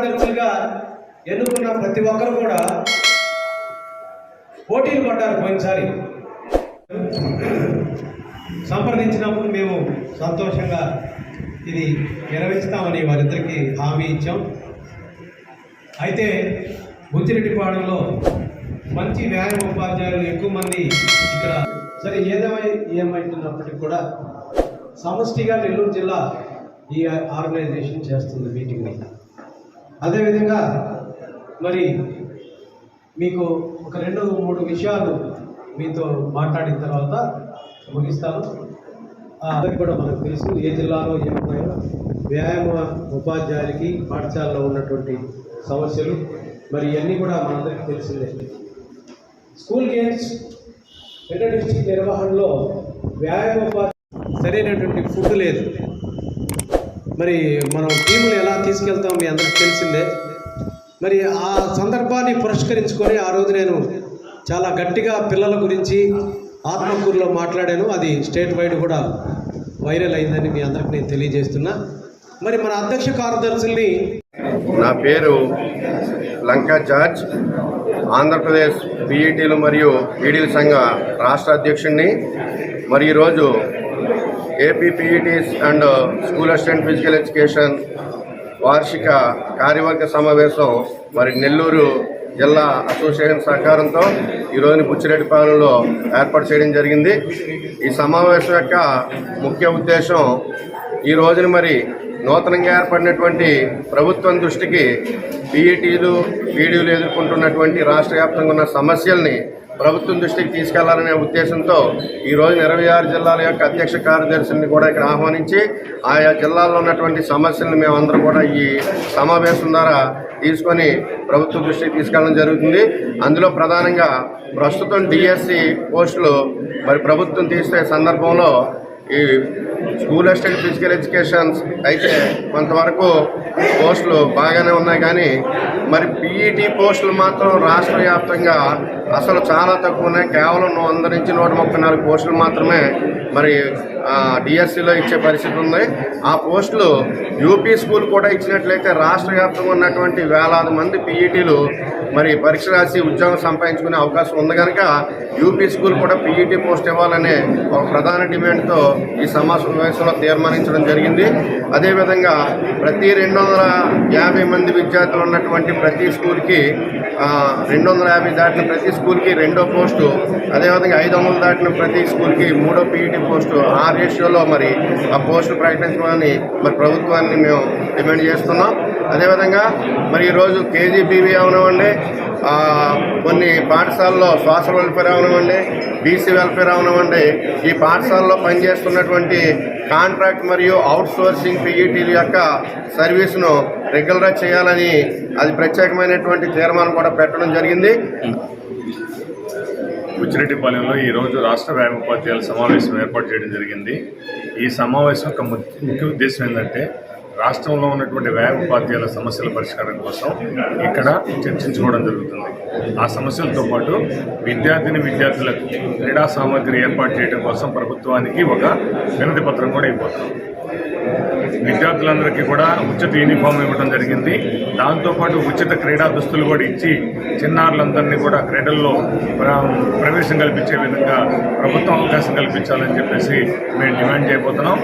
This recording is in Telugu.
కార్యదర్శులుగా ఎన్నుకున్న ప్రతి ఒక్కరు కూడా పోటీలు పడ్డారు పోయినసారి. సంప్రదించినప్పుడు మేము సంతోషంగా ఇది నిర్వహిస్తామని వారిద్దరికి హామీ ఇచ్చాం. అయితే బుచ్చిరెడ్డిపాడులో మంచి వ్యాయామ ఉపాధ్యాయులు ఎక్కువ మంది ఇక్కడ సరే ఏదేమై ఏమైతున్నప్పటికీ కూడా సమష్టిగా నెల్లూరు జిల్లా ఈ ఆర్గనైజేషన్ చేస్తుంది మీటింగ్ని అదేవిధంగా మరి మీకు ఒక రెండు మూడు విషయాలు మీతో మాట్లాడిన తర్వాత ముగిస్తాను. ఆ, అందరికీ కూడా మనకు తెలుసు ఏ జిల్లాలో ఏమైనా వ్యాయామ ఉపాధ్యాయులకి పాఠశాలలో ఉన్నటువంటి సమస్యలు. మరి ఇవన్నీ కూడా మనందరికీ తెలిసిందే. స్కూల్ గేమ్స్ ఇంటర్ నిర్వహణలో వ్యాయామ ఉపాధి సరైనటువంటి ఫుడ్ లేదు. మరి మనం టీములు ఎలా తీసుకెళ్తాం మీ అందరికి తెలిసిందే. మరి ఆ సందర్భాన్ని పురస్కరించుకొని ఆ రోజు నేను చాలా గట్టిగా పిల్లల గురించి ఆత్మకూరులో మాట్లాడాను. అది స్టేట్ వైడ్ కూడా వైరల్ అయిందని మీ అందరికి నేను తెలియజేస్తున్నా. మరి మన అధ్యక్ష కార్యదర్శుల్ని నా పేరు లంకా జార్జ్. ఆంధ్రప్రదేశ్ బీఈటీలు మరియు ఈడీల సంఘ రాష్ట్ర అధ్యక్షుడిని మరి ఈరోజు APPETs and school assistant physical education వార్షిక కార్యవర్గ సమావేశం మరి నెల్లూరు జిల్లా అసోసియేషన్ సహకారంతో ఈరోజు బుచ్చిరెడ్డిపాలెంలో ఏర్పాటు చేయడం జరిగింది. ఈ సమావేశం యొక్క ముఖ్య ఉద్దేశం ఈ రోజున మరి నూతనంగా ఏర్పడినటువంటి ప్రభుత్వం దృష్టికి పీఈటీలు పీడీలు ఎదుర్కొంటున్నటువంటి రాష్ట్ర వ్యాప్తంగా ఉన్న సమస్యల్ని ప్రభుత్వం దృష్టికి తీసుకెళ్ళాలనే ఉద్దేశంతో ఈరోజు ఇరవై ఆరు జిల్లాల యొక్క అధ్యక్ష కార్యదర్శుల్ని కూడా ఇక్కడ ఆహ్వానించి ఆయా జిల్లాల్లో ఉన్నటువంటి సమస్యలను మేమందరం కూడా ఈ సమావేశం ద్వారా తీసుకొని ప్రభుత్వం దృష్టికి తీసుకెళ్ళడం జరుగుతుంది. అందులో ప్రధానంగా ప్రస్తుతం డిఎస్సి పోస్టులు మరి ప్రభుత్వం తీసే సందర్భంలో ఈ స్కూల్ అసిస్టెంట్ ఫిజికల్ ఎడ్యుకేషన్ అయితే కొంతవరకు పోస్టులు బాగానే ఉన్నాయి కానీ మరి పీఈటీ పోస్టులు మాత్రం రాష్ట్ర వ్యాప్తంగా అసలు చాలా తక్కువ ఉన్నాయి. కేవలం వంద నుంచి నూట ముప్పై నాలుగు పోస్టులు మాత్రమే మరి డిఎస్సిలో ఇచ్చే పరిస్థితి ఉంది. ఆ పోస్టులు యూపీ స్కూల్ కూడా ఇచ్చినట్లయితే రాష్ట్ర వ్యాప్తంగా ఉన్నటువంటి వేలాది మంది పీఈటీలు మరి పరీక్ష రాసి ఉద్యోగం సంపాదించుకునే అవకాశం ఉంది కనుక యూపీ స్కూల్ కూడా పీఈటీ పోస్ట్ ఇవ్వాలనే ఒక ప్రధాన డిమాండ్తో ఈ సమావేశంలో తీర్మానించడం జరిగింది. అదేవిధంగా ప్రతి రెండు వందల యాభై మంది విద్యార్థులు ఉన్నటువంటి ప్రతి స్కూల్కి రెండు వందల యాభై దాటిన ప్రతి స్కూల్కి రెండో పోస్టు అదేవిధంగా ఐదు వందలు దాటిన ప్రతి స్కూల్కి మూడో పీఈటీ పోస్టు ఆ రేషియోలో మరి ఆ పోస్టు ప్రకటించమని మరి ప్రభుత్వాన్ని మేము డిమాండ్ చేస్తున్నాం. అదేవిధంగా మరి ఈరోజు కేజీబీవీ అవనివ్వండి కొన్ని పాఠశాలలో సోషల్ వెల్ఫేర్ అవనివ్వండి బీసీ వెల్ఫేర్ అవనివ్వండి ఈ పాఠశాలలో పనిచేస్తున్నటువంటి కాంట్రాక్ట్ మరియు అవుట్సోర్సింగ్ పీఈటీల యొక్క సర్వీస్ను రెగ్యులర్గా చేయాలని అది ప్రత్యేకమైనటువంటి తీర్మానం కూడా పెట్టడం జరిగింది. బుచ్చిరెడ్డిపాలెంలో ఈ రోజు రాష్ట్ర వ్యాయామ ఉపాధ్యాయుల సమావేశం ఏర్పాటు చేయడం జరిగింది. ఈ సమావేశం యొక్క ము- ముఖ్య ఉద్దేశం ఏంటంటే రాష్ట్రంలో ఉన్నటువంటి వ్యాయ ఉపాధ్యాయుల సమస్యల పరిష్కారం కోసం ఇక్కడ చర్చించుకోవడం జరుగుతుంది. ఆ సమస్యలతో పాటు విద్యార్థిని విద్యార్థులకు క్రీడా సామాగ్రి ఏర్పాటు చేయడం కోసం ప్రభుత్వానికి ఒక వినతి పత్రం కూడా ఇవ్వబోతున్నాం. విద్యార్థులందరికీ కూడా ఉచిత యూనిఫామ్ ఇవ్వడం జరిగింది. దాంతోపాటు ఉచిత క్రీడా దుస్తులు కూడా ఇచ్చి చిన్నారులందరినీ కూడా క్రీడల్లో ప్రవేశం కల్పించే విధంగా ప్రభుత్వం అవకాశం కల్పించాలని చెప్పేసి మేము డిమాండ్ చేయబోతున్నాం.